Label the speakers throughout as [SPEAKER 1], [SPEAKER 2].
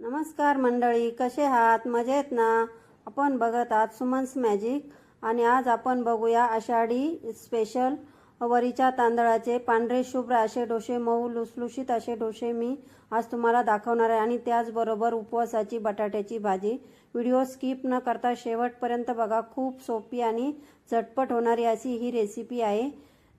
[SPEAKER 1] नमस्कार मंडळी कसे आहात? मजेत ना? आपण बघत आहात सुमन्स मॅजिक आणि आज आपण बघूया आषाढी स्पेशल वरीच्या तांदळाचे पांढरे शुभ्र असे डोसे मऊ लुसलुशीत असे डोसे मी आज तुम्हाला दाखवणार आहे. आणि त्याचबरोबर उपवासाची बटाट्याची भाजी. व्हिडिओ स्किप न करता शेवटपर्यंत बघा. खूप सोपी आणि झटपट होणारी अशी ही रेसिपी आहे.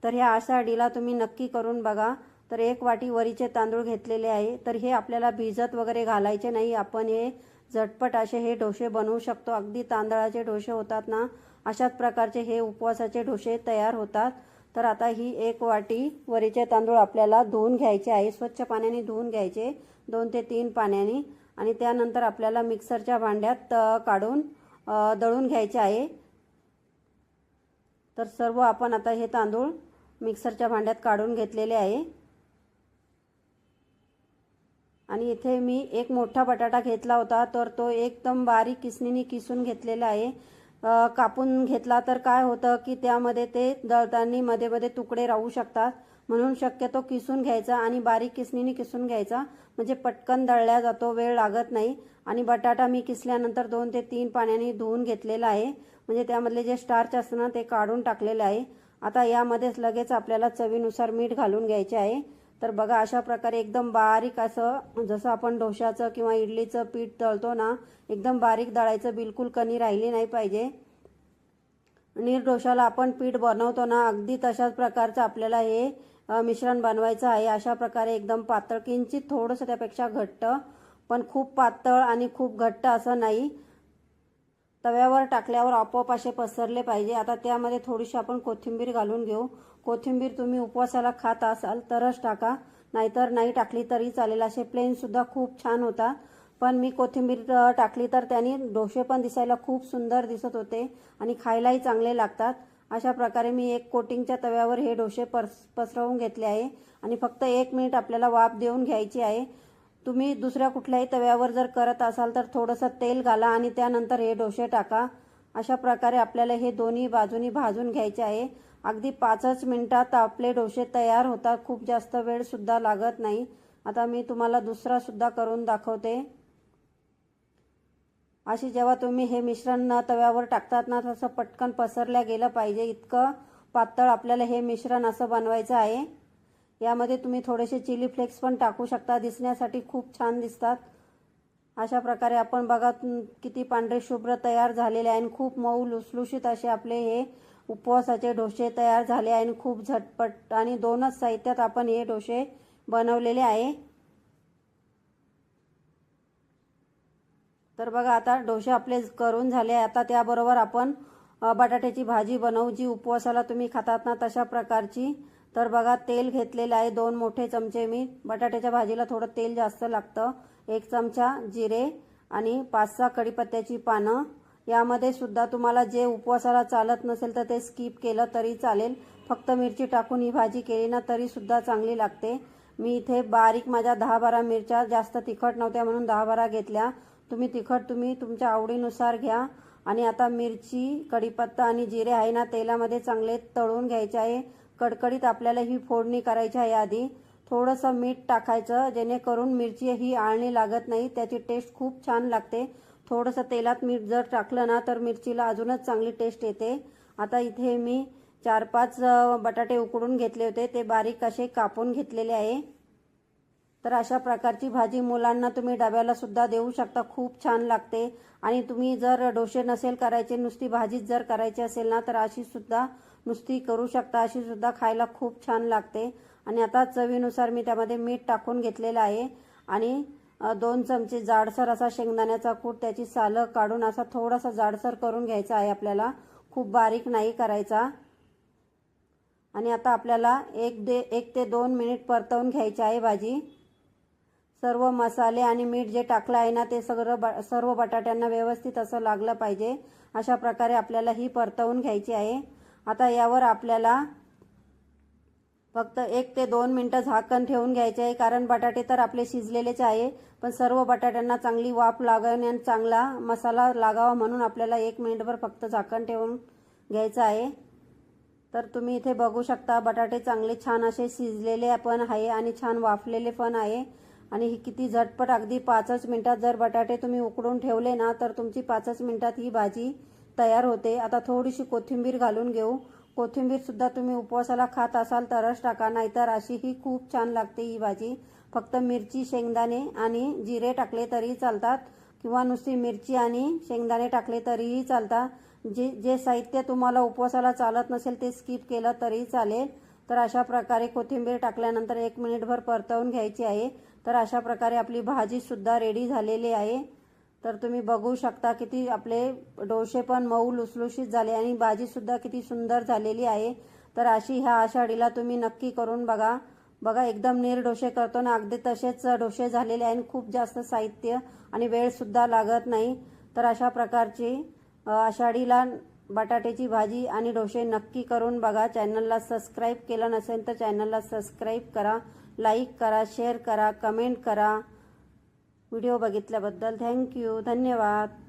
[SPEAKER 1] तर ह्या आषाढीला तुम्ही नक्की करून बघा. तर एक वाटी वरीचे तांदूळ घेतलेले आहे. तर हे आपल्याला भिजत वगैरे घालायचे नाही. आपण हे झटपट असे हे डोसे बनवू शकतो. अगदी तांदळाचे डोसे होतात ना अशाच प्रकारचे हे उपवासाचे डोसे तयार होतात. तर आता ही एक वाटी वरीचे तांदूळ आपल्याला धुवून घ्यायचे आहे. स्वच्छ पाण्याने धुवून घ्यायचे दोन ते तीन पाण्याने. आणि त्यानंतर आपल्याला मिक्सरच्या भांड्यात काढून दळून घ्यायचे आहे. तर सर्व आपण आता हे तांदूळ मिक्सरच्या भांड्यात काढून घेतलेले आहे. आणि इथे मी एक मोठा बटाटा घेतला होता तर तो एकदम बारीक किसणीने किसून घेतलेला आहे. कापून घेतला तर काय होतं की त्यामध्ये ते दळताना मध्ये मध्ये तुकडे राहू शकतात. म्हणून शक्यतो किसून घ्यायचा आणि बारीक किसणीने किसून घ्यायचा. म्हणजे पटकन दळल्या जातो वेळ लागत नाही. आणि बटाटा मी किसल्यानंतर दोन ते तीन पाण्याने धुवून घेतलेला आहे. म्हणजे त्यामधले जे स्टार्च असतं ना ते काढून टाकलेलं आहे. आता यामध्येच लगेच आपल्याला चवीनुसार मीठ घालून घ्यायचे आहे. तर बघा अशा प्रकारे एकदम बारीक असं जसं आपण डोशाचं किंवा इडलीचं पीठ तळतो ना एकदम बारीक दळायचं बिलकुल कणी राहिली नाही पाहिजे. नीर डोशाला आपण पीठ बनवतो ना अगदी तशाच प्रकारचं आपल्याला हे मिश्रण बनवायचं आहे. अशा प्रकारे एकदम पातळ किंचित थोडंसं त्यापेक्षा घट्ट पण खूप पातळ आणि खूप घट्ट असं नाही. तव्यावर टाकल्यावर आपोआप असे पसरले पाहिजे. आता त्यामध्ये थोडीशी आपण कोथिंबीर घालून घेऊ. कोथिंबीर तुम्ही उपवासाला खात असाल तरच टाका. नाहीतर नाही टाकली तरी चालेल. असे प्लेन सुद्धा खूप छान होता. पण मी कोथिंबीर टाकली तर त्यांनी डोसे पण दिसायला खूप सुंदर दिसत होते आणि खायलाही चांगले लागतात. अशा प्रकारे मी एक कोटिंगच्या तव्यावर हे डोसे पस पसरवून घेतले आहे. आणि फक्त एक मिनिट आपल्याला वाफ देऊन घ्यायची आहे. तुम्ही दुसऱ्या कुठल्याही तव्यावर जर करत असाल तर थोडंसं तेल घाला आणि त्यानंतर हे डोसे टाका. अशा प्रकारे आपल्याला हे दोन्ही बाजूनी भाजून घ्यायचे आहे. अगदी पाचच मिनिटात आपले डोसे तयार होतात. खूप जास्त वेळ सुद्धा लागत नाही. आता मी तुम्हाला दुसरा सुद्धा करून दाखवते. अशी जेव्हा तुम्ही हे मिश्रण तव्यावर टाकतात ना तसं पटकन पसरल्या गेलं पाहिजे. इतकं पातळ आपल्याला हे मिश्रण असं बनवायचं आहे. यामध्ये तुम्ही थोडेसे चिली फ्लेक्स पण टाकू शकता. दिसण्यासाठी खूप छान दिसतात. अशा प्रकारे आपण बघा किती पांढरे शुभ्र तयार झालेले आहे आणि खूप मऊ लुसलुशीत असे आपले हे उपवासाचे डोसे तयार झाले आहे आणि खूप झटपट आणि दोनच साहित्यात आपण हे डोसे बनवलेले आहे. तर बघा आता डोसे आपले करून झाले आता त्याबरोबर आपण बटाट्याची भाजी बनवू जी उपवासाला तुम्ही खातात ना तशा प्रकारची तर बघा तेल घेतलेलं आहे दोन मोठे चमचे मी. बटाट्याच्या भाजीला थोडं तेल जास्त लागतं. एक चमचा जिरे आणि पाच सहा कढीपत्त्याची पानं. यामध्ये सुद्धा तुम्हाला जे उपवासाला चालत नसेल तर ते स्किप केलं तरी चालेल. फक्त मिरची टाकून ही भाजी केली ना तरीसुद्धा चांगली लागते. मी इथे बारीक माझ्या दहा बारा मिरच्या जास्त तिखट नव्हत्या म्हणून दहा बारा घेतल्या. तुम्ही तिखट तुम्ही तुमच्या आवडीनुसार घ्या. आणि आता मिरची कढीपत्ता आणि जिरे आहे ना तेलामध्ये चांगले तळून घ्यायचे आहे. कडकडीत आपल्याला ही फोडणी करायची आहे आधी थोडंसं मीठ टाकायचं जेणेकरून मिरची ही आळणी लागत नाही. त्याची टेस्ट खूप छान लागते. थोडंसं तेलात मीठ जर टाकलं ना तर मिरचीला अजूनच चांगली टेस्ट येते. आता इथे मी चार पाच बटाटे उकडून घेतले होते. ते बारीक असे कापून घेतलेले आहे. तर अशा प्रकारची भाजी मुलांना तुम्ही डब्याला सुद्धा देऊ शकता. खूप छान लागते. आणि तुम्ही जर डोसे नसेल करायचे नुसती भाजीच जर करायची असेल ना तर अशी सुद्धा नुसती करू शकता अशी सुद्धा खायला खूप छान लागते. आणि आता चवीनुसार मी त्यामध्ये मीठ टाकून घेतलेलं आहे. आणि दोन चमचे जाडसर असा शेंगदाण्याचा कूट त्याची सालं काढून असा थोडासा जाडसर करून घ्यायचा आहे आपल्याला. खूप बारीक नाही करायचा. आणि आता आपल्याला एक दे एक ते दोन मिनिट परतवून घ्यायची आहे भाजी. सर्व मसाले आणि मीठ जे टाकलं आहे ना ते सगळं ब सर्व बटाट्यांना व्यवस्थित असं लागलं पाहिजे. अशा प्रकारे आपल्याला ही परतवून घ्यायची आहे. आता यावर आपल्याला फक्त एक ते दोन मिनटं झाकण ठेवून घ्यायचे आहे कारण बटाटे तर आपले शिजलेलेच आहे पण सर्व बटाट्यांना चांगली वाफ लागावी आणि चांगला मसाला लागावा म्हणून आपल्याला एक मिनिटभर फक्त झाकण ठेवून घ्यायचं आहे. तर तुम्ही इथे बघू शकता बटाटे चांगले छान असे शिजलेले पण आहे आणि छान वाफलेले पण आहे. आणि ही किती झटपट अगदी पाचच मिनटात जर बटाटे तुम्ही उकडून ठेवले ना तर तुमची पाचच मिनटात ही भाजी तयार होते. आता थोडीशी कोथिंबीर घालून घेऊ. कोथिंबीर सुद्धा तुम्ही उपवासाला खात असाल तरच टाका नाहीतर अशी ही खूप छान लागते ही भाजी. फक्त मिरची शेंगदाणे आणि जिरे टाकले तरी चालतात किंवा नुसती मिरची आणि शेंगदाणे टाकले तरीही चालतात. जे जे साहित्य तुम्हाला उपवासाला चालत नसेल ते स्किप केलं तरी चालेल. तर अशा प्रकारे कोथिंबीर टाकल्यानंतर एक मिनिटभर परतवून घ्यायची आहे. तर अशा प्रकारे आपली भाजीसुद्धा रेडी झालेली आहे. तर तुम्ही बघू शकता किती आपले डोसे पण मऊ लुसलुशीत झाले आणि भाजीसुद्धा किती सुंदर झालेली आहे. तर अशी ह्या आषाढीला तुम्ही नक्की करून बघा. बघा एकदम नीर डोसे करतो ना अगदी तसेच डोसे झालेले आहे आणि खूप जास्त साहित्य आणि वेळसुद्धा लागत नाही. तर अशा प्रकारची आषाढीला बटाट्याची भाजी आणि डोसे नक्की करून बघा. चॅनलला सबस्क्राईब केलं नसेल तर चॅनलला सबस्क्राईब करा लाईक करा शेअर करा कमेंट करा. व्हिडिओ बघितल्याबद्दल थँक्यू धन्यवाद.